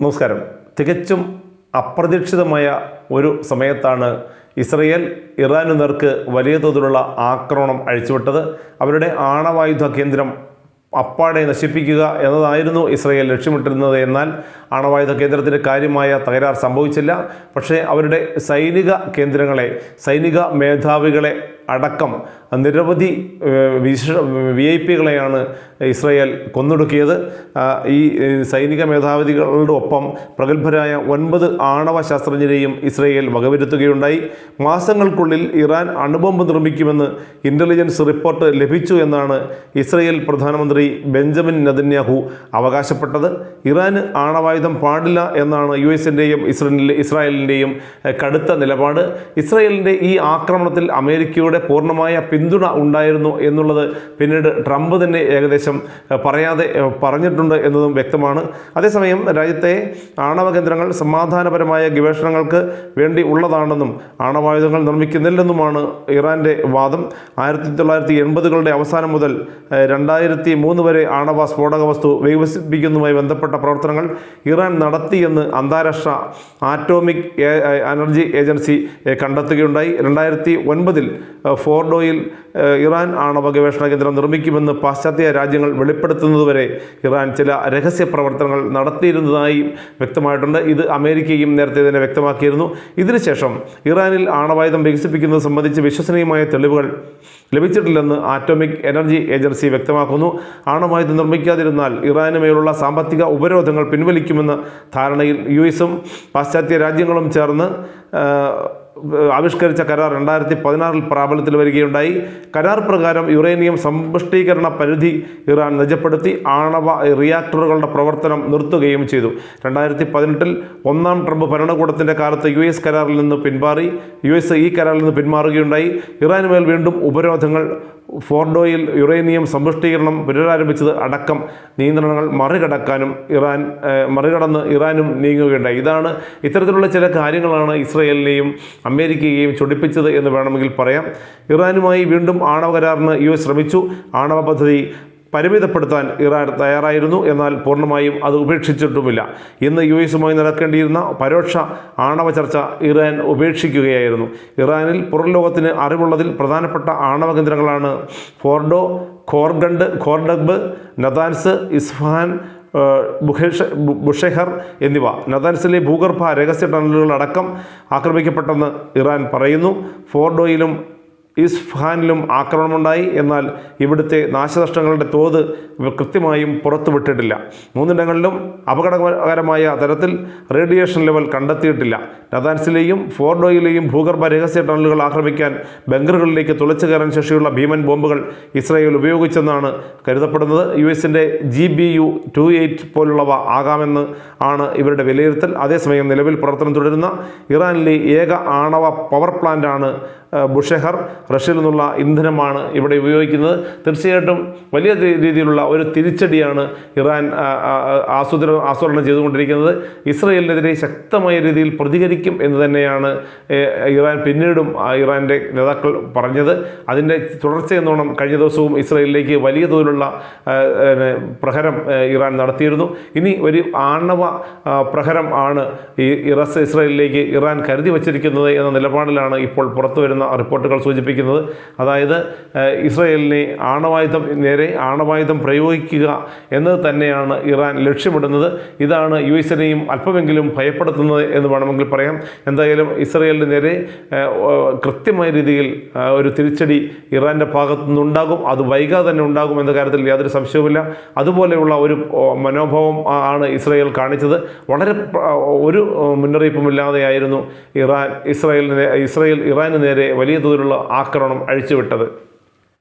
നമസ്കാരം. തികച്ചും അപ്രതീക്ഷിതമായ ഒരു സമയത്താണ് ഇസ്രയേൽ ഇറാനു നേർക്ക് വലിയ തോതിലുള്ള ആക്രമണം അഴിച്ചുവിട്ടത്. അവരുടെ ആണവായുധ കേന്ദ്രം അപ്പാടെ നശിപ്പിക്കുക എന്നതായിരുന്നു ഇസ്രയേൽ ലക്ഷ്യമിട്ടിരുന്നത്. എന്നാൽ ആണവായുധ കേന്ദ്രത്തിന് കാര്യമായ തകരാർ സംഭവിച്ചില്ല. പക്ഷേ അവരുടെ സൈനിക കേന്ദ്രങ്ങളെ സൈനിക മേധാവികളെ അടക്കം നിരവധി വിശിഷ വിശ വി ഐ പികളെയാണ് ഇസ്രയേൽ കൊന്നൊടുക്കിയത്. ഈ സൈനിക മേധാവികളുടെ ഒപ്പം പ്രഗത്ഭരായ ഒൻപത് ആണവ ശാസ്ത്രജ്ഞരെയും ഇസ്രയേൽ വകവരുത്തുകയുണ്ടായി. മാസങ്ങൾക്കുള്ളിൽ ഇറാൻ അണുബോംബ് നിർമ്മിക്കുമെന്ന് ഇന്റലിജൻസ് റിപ്പോർട്ട് ലഭിച്ചു എന്നാണ് ഇസ്രയേൽ പ്രധാനമന്ത്രി ബെഞ്ചമിൻ നദന്യാഹു അവകാശപ്പെട്ടത്. ഇറാന് ആണവായുധം പാടില്ല എന്നാണ് യു എസിന്റെയും ഇസ്രായേലിന്റെയും കടുത്ത നിലപാട്. ഇസ്രയേലിന്റെ ഈ ആക്രമണത്തിൽ അമേരിക്കയുടെ പൂർണമായ പിന്തുണ ഉണ്ടായിരുന്നു എന്നുള്ളത് പിന്നീട് ട്രംപ് തന്നെ ഏകദേശം പറയാതെ പറഞ്ഞിട്ടുണ്ട് എന്നതും വ്യക്തമാണ്. അതേസമയം രാജ്യത്തെ ആണവ കേന്ദ്രങ്ങൾ സമാധാനപരമായ ഗവേഷണങ്ങൾക്ക് വേണ്ടി ഉള്ളതാണെന്നും ആണവായുധങ്ങൾ നിർമ്മിക്കുന്നില്ലെന്നുമാണ് ഇറാന്റെ വാദം. ആയിരത്തി തൊള്ളായിരത്തി എൺപതുകളുടെ അവസാനം മുതൽ രണ്ടായിരത്തി മൂന്ന് വരെ ആണവ സ്ഫോടക വസ്തു വികസിപ്പിക്കുന്നതുമായി ബന്ധപ്പെട്ട പ്രവർത്തനങ്ങൾ ഇറാൻ നടത്തിയെന്ന് അന്താരാഷ്ട്ര ആറ്റോമിക് എനർജി ഏജൻസി കണ്ടെത്തുകയുണ്ടായി. രണ്ടായിരത്തി ഒൻപതിൽ ഫോർഡോയിൽ ഇറാൻ ആണവ ഗവേഷണ കേന്ദ്രം നിർമ്മിക്കുമെന്ന് പാശ്ചാത്യ രാജ്യങ്ങൾ വെളിപ്പെടുത്തുന്നതുവരെ ഇറാൻ ചില രഹസ്യ പ്രവർത്തനങ്ങൾ നടത്തിയിരുന്നതായി വ്യക്തമായിട്ടുണ്ട്. ഇത് അമേരിക്കയും നേരത്തെ തന്നെ വ്യക്തമാക്കിയിരുന്നു. ഇതിനുശേഷം ഇറാനിൽ ആണവായുധം വികസിപ്പിക്കുന്നത് സംബന്ധിച്ച് വിശ്വസനീയമായ തെളിവുകൾ ലഭിച്ചിട്ടില്ലെന്ന് ആറ്റോമിക് എനർജി ഏജൻസി വ്യക്തമാക്കുന്നു. ആണവായുധം നിർമ്മിക്കാതിരുന്നാൽ ഇറാന് മേലുള്ള സാമ്പത്തിക ഉപരോധങ്ങൾ പിൻവലിക്കുമെന്ന ധാരണയിൽ യു എസും പാശ്ചാത്യ രാജ്യങ്ങളും ചേർന്ന് ആവിഷ്കരിച്ച കരാർ രണ്ടായിരത്തി പതിനാറിൽ പ്രാബല്യത്തിൽ വരികയുണ്ടായി. കരാർ പ്രകാരം യുറേനിയം സമ്പുഷ്ടീകരണ പരിധി ഇറാൻ നിജപ്പെടുത്തി ആണവ റിയാക്ടറുകളുടെ പ്രവർത്തനം നിർത്തുകയും ചെയ്തു. രണ്ടായിരത്തി പതിനെട്ടിൽ ഒന്നാം ട്രംപ് ഭരണകൂടത്തിന്റെ കാലത്ത് യു എസ് കരാറിൽ നിന്ന് പിന്മാറി യു എസ് ഈ കരാറിൽ നിന്ന് പിന്മാറുകയുണ്ടായി ഇറാന് മേൽ വീണ്ടും ഉപരോധങ്ങൾ ഫോർഡോയിൽ യുറേനിയം സമ്പുഷ്ടീകരണം പുനരാരംഭിച്ചത് അടക്കം നിയന്ത്രണങ്ങൾ മറികടക്കാനും ഇറാൻ മറികടന്ന് ഇറാനും നീങ്ങുകയുണ്ടായി. ഇതാണ് ഇത്തരത്തിലുള്ള ചില കാര്യങ്ങളാണ് ഇസ്രയേലിനെയും അമേരിക്കയെയും ചൊടിപ്പിച്ചത് എന്ന് വേണമെങ്കിൽ പറയാം. ഇറാനുമായി വീണ്ടും ആണവ കരാറിന് യു എസ് ശ്രമിച്ചു. ആണവ പദ്ധതി പരിമിതപ്പെടുത്താൻ ഇറാൻ തയ്യാറായിരുന്നു. എന്നാൽ പൂർണമായും അത് ഉപേക്ഷിച്ചിട്ടുമില്ല. ഇന്ന് യു എസുമായി നടക്കേണ്ടിയിരുന്ന പരോക്ഷ ആണവ ചർച്ച ഇറാൻ ഉപേക്ഷിക്കുകയായിരുന്നു. ഇറാനിൽ പുറംലോകത്തിന് അറിവുള്ളതിൽ പ്രധാനപ്പെട്ട ആണവ കേന്ദ്രങ്ങളാണ് ഫോർഡോ ഖോർഗണ്ട് ഖോർഡബ് നദാൻസ് ഇസ്ഫാൻ ബുഹേഷ് ബുഷെഹർ എന്നിവ. നദാൻസിലെ ഭൂഗർഭ രഹസ്യ ടണലുകളടക്കം ആക്രമിക്കപ്പെട്ടെന്ന് ഇറാൻ പറയുന്നു. ഫോർഡോയിലും ഇസ്ഫഹാനിലും ആക്രമണമുണ്ടായി. എന്നാൽ ഇവിടുത്തെ നാശനഷ്ടങ്ങളുടെ തോത് കൃത്യമായും പുറത്തുവിട്ടിട്ടില്ല. മൂന്നിടങ്ങളിലും അപകടകരമായ തരത്തിൽ റേഡിയേഷൻ ലെവൽ കണ്ടെത്തിയിട്ടില്ല. നദാൻസിലെയും ഫോർഡോയിലെയും ഭൂഗർഭ രഹസ്യ ടണലുകൾ ആക്രമിക്കാൻ ബങ്കറുകളിലേക്ക് തുളച്ചു കയറാൻ ശേഷിയുള്ള ഭീമൻ ബോംബുകൾ ഇസ്രായേൽ ഉപയോഗിച്ചെന്നാണ് കരുതപ്പെടുന്നത്. യു എസിന്റെ G B U two eight പോലുള്ളവ ആകാമെന്ന് ആണ് ഇവരുടെ വിലയിരുത്തൽ. അതേസമയം നിലവിൽ പ്രവർത്തനം തുടരുന്ന ഇറാനിലെ ഏക ആണവ പവർ പ്ലാന്റാണ് ബുഷെഹർ റഷ്യയിൽ നിന്നുള്ള ഇന്ധനമാണ് ഇവിടെ ഉപയോഗിക്കുന്നത്. തീർച്ചയായിട്ടും വലിയ രീതിയിലുള്ള ഒരു തിരിച്ചടിയാണ് ഇറാൻ ആസൂത്രണം ആസൂത്രണം ചെയ്തുകൊണ്ടിരിക്കുന്നത്. ഇസ്രയേലിനെതിരെ ശക്തമായ രീതിയിൽ പ്രതികരിക്കും എന്ന് തന്നെയാണ് ഇറാൻ പിന്നീടും ഇറാന്റെ നേതാക്കൾ പറഞ്ഞത്. അതിന്റെ തുടർച്ചയെന്നോണം കഴിഞ്ഞ ദിവസവും ഇസ്രയേലിലേക്ക് വലിയ തോതിലുള്ള പ്രഹരം ഇറാൻ നടത്തിയിരുന്നു. ഇനി ഒരു ആണവ പ്രഹരം ആണ് ഈ ഇറസ് ഇസ്രയേലിലേക്ക് ഇറാൻ കരുതി വച്ചിരിക്കുന്നത് എന്ന നിലപാടിലാണ് ഇപ്പോൾ പുറത്തു വരുന്ന റിപ്പോർട്ടുകൾ സൂചിപ്പിക്കുന്നത്. അതായത് ഇസ്രയേലിനെ ആണവായുധം നേരെ ആണവായുധം പ്രയോഗിക്കുക എന്നത് തന്നെയാണ് ഇറാൻ ലക്ഷ്യമിടുന്നത്. ഇതാണ് യു എസിനെയും അല്പമെങ്കിലും ഭയപ്പെടുത്തുന്നത് എന്ന് വേണമെങ്കിൽ പറയാം. എന്തായാലും ഇസ്രയേലിന് നേരെ കൃത്യമായ രീതിയിൽ ഒരു തിരിച്ചടി ഇറാന്റെ ഭാഗത്തു നിന്നുണ്ടാകും. അത് വൈകാതെ തന്നെ ഉണ്ടാകും എന്ന കാര്യത്തിൽ യാതൊരു സംശയവുമില്ല. അതുപോലെയുള്ള ഒരു മനോഭാവം ആണ് ഇസ്രയേൽ കാണിച്ചത്. വളരെ ഒരു മുന്നറിയിപ്പുമില്ലാതെയായിരുന്നു ഇറാൻ ഇസ്രയേലിന് ഇസ്രയേൽ ഇറാന് നേരെ വലിയ തോതിലുള്ള ആക്രമണം അഴിച്ചുവിട്ടത്.